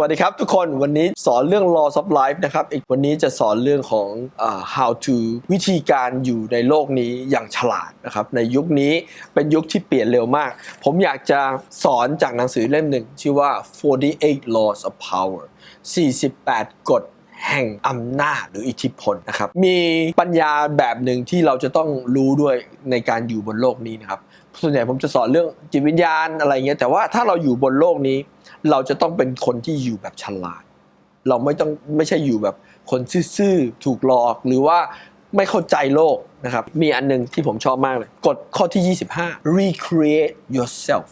วัสดีครับทุกคนวันนี้สอนเรื่อง law of life นะครับอีกวันนี้จะสอนเรื่องของ how to วิธีการอยู่ในโลกนี้อย่างฉลาดนะครับในยุคนี้เป็นยุคที่เปลี่ยนเร็วมาก ผมอยากจะสอนจากหนังสือเล่มหนึ่ง ชื่อว่า 48 laws of power 48 กฎแห่งอำนาจหรืออิทธิพลนะครับ มีปัญญาแบบหนึ่งที่เราจะต้องรู้ด้วยในการอยู่บนโลกนี้นะครับ ส่วนใหญ่ผมจะสอนเรื่องจิตวิญญาณอะไรเงี้ย แต่ว่าถ้าเราอยู่บนโลกนี้ เราจะต้องเป็นคนที่อยู่แบบฉลาด เราไม่ต้องไม่ใช่อยู่แบบคนซื่อๆถูกหลอกหรือว่าไม่เข้าใจโลกนะครับ มีอันหนึงที่ผมชอบมากเลย กฎข้อที่ 25 recreate yourself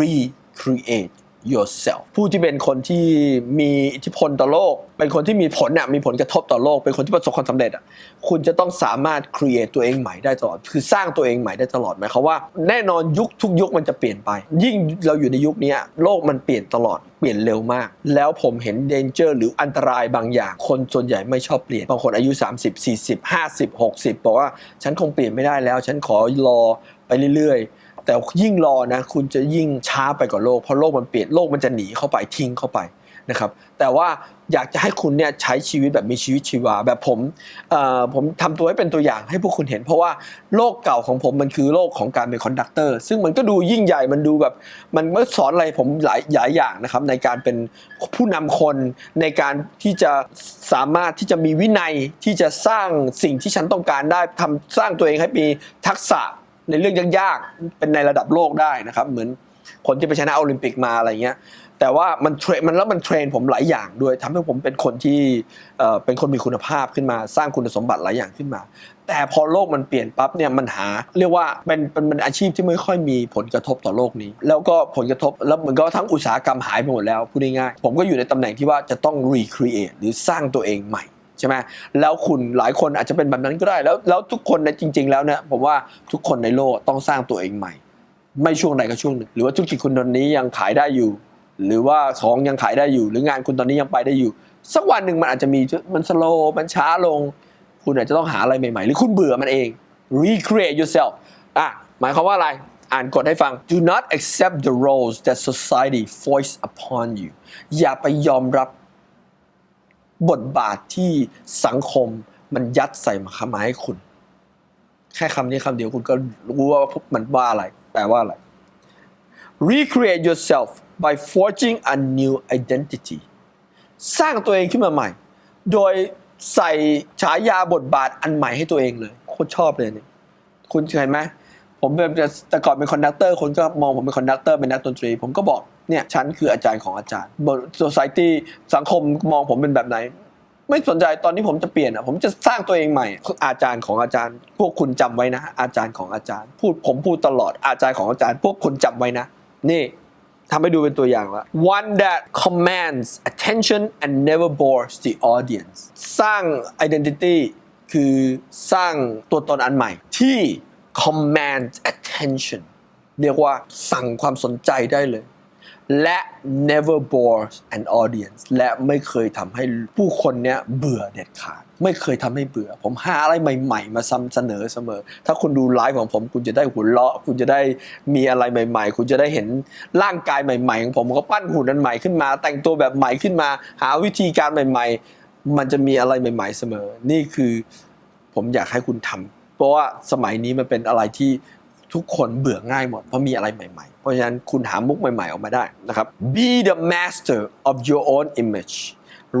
recreate yourself ผู้ที่เป็นคนที่มีอิทธิพลต่อโลก เป็นคนที่มีผลน่ะมีผลกระทบต่อโลก เป็นคนที่ประสบความสำเร็จอะคุณจะต้องสามารถ create ตัวเองใหม่ได้ตลอด คือสร้างตัวเองใหม่ได้ตลอดหมายความว่าแน่นอนยุคทุกยุคมันจะเปลี่ยนไป ยิ่งเราอยู่ในยุคนี้โลกมันเปลี่ยนตลอดเปลี่ยนเร็วมาก แล้วผมเห็น danger หรืออันตรายบางอย่าง คนส่วนใหญ่ไม่ชอบเปลี่ยนบางคนอายุ 30 40 50 60บอกว่าฉันคงเปลี่ยนไม่ได้แล้ว ฉันขอรอไปเรื่อยๆ แต่ยิ่งรอนะ คุณจะยิ่งช้าไปกว่าโลก เพราะโลกมันเปลี่ยนโลกมันจะหนีเข้าไปทิ้งเข้าไปนะครับ แต่ว่าอยากจะให้คุณเนี่ยใช้ชีวิตแบบมีชีวิตชีวา แบบผมผมทำตัวให้เป็นตัวอย่างให้พวกคุณเห็น เพราะว่าโลกเก่าของผมมันคือโลกของการเป็นคอนดักเตอร์ซึ่งมันก็ดูยิ่งใหญ่มันดูแบบ มันมสอนอะไรผมหลายหลายอย่างนะครับ ในการเป็นผู้นำคนในการที่จะสามารถที่จะมีวินัยที่จะสร้างสิ่งที่ฉันต้องการได้ทำสร้างตัวเองให้มีทักษะ ในเรื่องยากๆเป็นในระดับโลกได้นะครับ เหมือนคนที่ไปชนะโอลิมปิกมาอะไรเงี้ย แต่ว่ามันเทรนมันแล้วมันเทรนผมหลายอย่างด้วยทำให้ผมเป็นคนที่เป็นคนมีคุณภาพขึ้นมาสร้างคุณสมบัติหลายอย่างขึ้นมา แต่พอโลกมันเปลี่ยนปั๊บเนี่ยมันหา เรียกว่าเป็นเป็นปนอาชีพที่ไม่ค่อยมีผลกระทบต่อโลกนี้ แล้วก็ผลกระทบแล้วมันก็ทั้งอุตสาหกรรมหายไปหมดแล้วพูดง่ายๆผมก็อยู่ในตำแหน่งที่ว่าจะต้อง recreate หรือสร้างตัวเองใหม่ ใช่ไหมแล้วคุณหลายคนอาจจะเป็นแบบนั้นก็ได้ แล้วแล้วทุกคนในจริง ๆ แล้วเนี่ยผมว่าทุกคนในโลกต้องสร้างตัวเองใหม่ ไม่ช่วงใดก็ช่วงหนึ่งหรือว่าธุรกิจคุณตอนนี้ยังขายได้อยู่ หรือว่าของยังขายได้อยู่ หรืองานคุณตอนนี้ยังไปได้อยู่ สักวันหนึ่งมันอาจจะมีมันสโลมันช้าลง คุณอาจจะต้องหาอะไรใหม่ๆ หรือคุณเบื่อมันเอง recreate yourself อะหมายความว่าอะไรอ่านกฎให้ฟัง do not accept the roles that society force upon you อย่าไปยอมรับ บทบาทที่สังคมมันยัดใส่มาคมาให้คุณ แค่คำนี้คำเดียวคุณก็รู้ว่ามันว่าอะไร แปลว่าอะไร recreate yourself by forging a new identity สร้างตัวเองขึ้นมาใหม่ โดยใส่ฉายาบทบาทอันใหม่ให้ตัวเองเลย โคตรชอบเลยเนี่ย คุณเห็นไหม ผมเป็นแต่ก่อนเป็นคอนดักเตอร์คนก็มองผมเป็นคอนดักเตอร์เป็นนักดนตรี ผมก็บอกเนี่ยฉันคืออาจารย์ของอาจารย์บท society สังคมมองผมเป็นแบบไหน ไม่สนใจตอนนี้ผมจะเปลี่ยนอะผมจะสร้างตัวเองใหม่อาจารย์ของอาจารย์ พวกคุณจำไว้นะ อาจารย์ของอาจารย์ พูดผมพูดตลอดอาจารย์ของอาจารย์ พวกคุณจำไว้นะ นี่ทำให้ดูเป็นตัวอย่างละ one that commands attention and never bores the audience สร้าง identity คือสร้างตัวตนอันใหม่ที่ command attention เรียกว่าสั่งความสนใจได้เลย และ never bores an audience และไม่เคยทำให้ผู้คนเนี้ยเบื่อเด็ดขาด ไม่เคยทำให้เบื่อ ผมหาอะไรใหม่ๆ มาซ้ำเสนอเสมอ ถ้าคุณดูไลฟ์ของผมคุณจะได้หัวเราะ คุณจะได้มีอะไรใหม่ ๆ คุณจะได้เห็นร่างกายใหม่ๆ ของผมก็ปั้นหุ่นอันใหม่ขึ้นมา แต่งตัวแบบใหม่ขึ้นมา หาวิธีการใหม่ ๆ มันจะมีอะไรใหม่ ๆ เสมอ นี่คือ ผมอยากให้คุณทำ เพราะว่าสมัยนี้มันเป็นอะไรที่ทุกคนเบื่อง่ายหมด เพราะมีอะไรใหม่ๆ เพราะฉะนั้นคุณหามุกใหม่ๆ ออกมาได้นะครับ be the master of your own image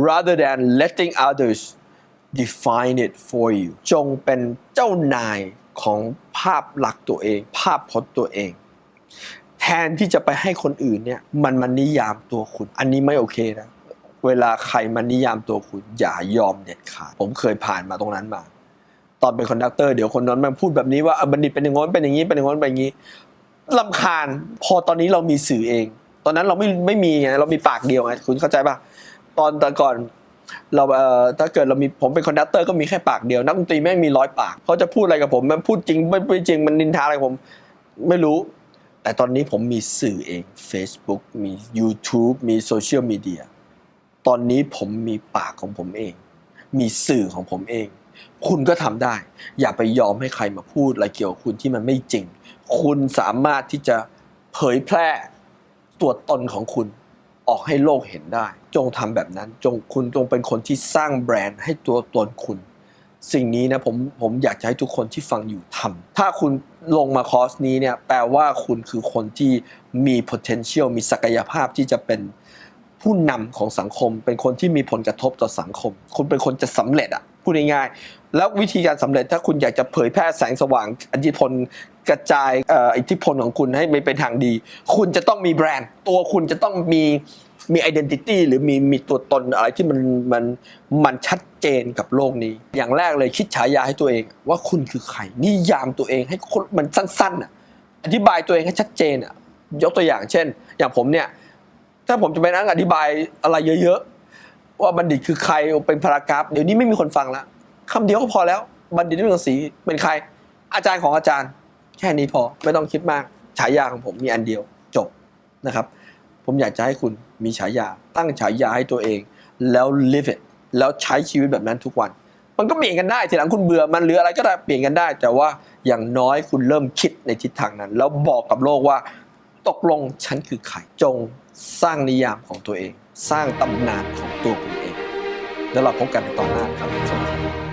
rather than letting others define it for you จงเป็นเจ้านายของภาพลักษณ์ตัวเอง ภาพพจน์ตัวเอง แทนที่จะไปให้คนอื่นเนี่ยมันมันนิยามตัวคุณ อันนี้ไม่โอเคนะ เวลาใครมันนิยามตัวคุณอย่ายอมเด็ดขาด ผมเคยผ่านมาตรงนั้นมา ตอนเป็นคอนดักเตอร์เดี๋ยวคนนั้นมันพูดแบบนี้ว่าบัณฑิตเป็นอย่างง้นเป็นอย่างนี้เป็นอย่างง้นเป็นอย่างนี้ลำคาญพอตอนนี้เรามีสื่อเอง ตอนนั้นเราไม่ไม่มีไงเรามีปากเดียวไงคุณเข้าใจป่ะตอนแต่ก่อนเราเอ่อถ้าเกิดเรามีผมเป็นคอนดักเตอร์ก็มีแค่ปากเดียวนักดนตรีแม่งมีร้อยปากเขาจะพูดอะไรกับผมมันพูดจริงไม่ไม่จริงมันนินทาอะไรผม ไม่รู้ แต่ตอนนี้ผมมีสื่อเอง Facebook มี YouTube มีโซเชียลมีเดียตอนนี้ผมมีปากของผมเอง มีสื่อของผมเอง คุณก็ทำได้ อย่าไปยอมให้ใครมาพูดอะไรเกี่ยวกับคุณที่มันไม่จริง คุณสามารถที่จะเผยแพร่ตัวตนของคุณออกให้โลกเห็นได้ จงทำแบบนั้น จงคุณจงเป็นคนที่สร้างแบรนด์ให้ตัวตนคุณ สิ่งนี้นะผมผมอยากจะให้ทุกคนที่ฟังอยู่ทำถ้าคุณลงมาคอร์สนี้เนี่ยแปลว่าคุณคือคนที่มี potential มีศักยภาพที่จะเป็นผู้นำของสังคม เป็นคนที่มีผลกระทบต่อสังคม คุณเป็นคนจะสำเร็จอะ พูดง่ายๆแล้ววิธีการสำเร็จถ้าคุณอยากจะเผยแพร่แสงสว่างอิทธิพลกระจายอิทธิพลของคุณให้ไปเป็นทางดี คุณจะต้องมีแบรนด์ ตัวคุณจะต้องมีมี identity หรือมีมีตัวตนอะไรที่มันมันมันชัดเจนกับโลกนี้ อย่างแรกเลยคิดฉายาให้ตัวเอง ว่าคุณคือใครนิยามตัวเองให้คนมันสั้นๆอะอธิบายตัวเองให้ชัดเจนอะยกตัวอย่างเช่น อย่างผมเนี่ยถ้าผมจะไปนั่งอธิบายอะไรเยอะๆ ว่าบัณฑิตคือใครเป็นพารากราฟเดี๋ยวนี้ไม่มีคนฟังแล้วคำเดียวก็พอแล้ว บัณฑิตด้วยหนังสือเป็นใคร อาจารย์ของอาจารย์ แค่นี้พอไม่ต้องคิดมากฉายาของผมมีอันเดียวจบนะครับ ผมอยากจะให้คุณมีฉายา ตั้งฉายาให้ตัวเอง แล้ว live it แล้วใช้ชีวิตแบบนั้นทุกวัน มันก็เปลี่ยนกันได้ทีหลังคุณเบื่อมันหรืออะไรก็ได้เปลี่ยนกันได้ แต่ว่าอย่างน้อยคุณเริ่มคิดในทิศทางนั้น แล้วบอกกับโลกว่า ตกลงฉันคือใครจงสร้างนิยามของตัวเอง สร้างตำนานของตัวคุณเอง แล้วเราพบกันในตอนหน้าครับสวัสดีครับ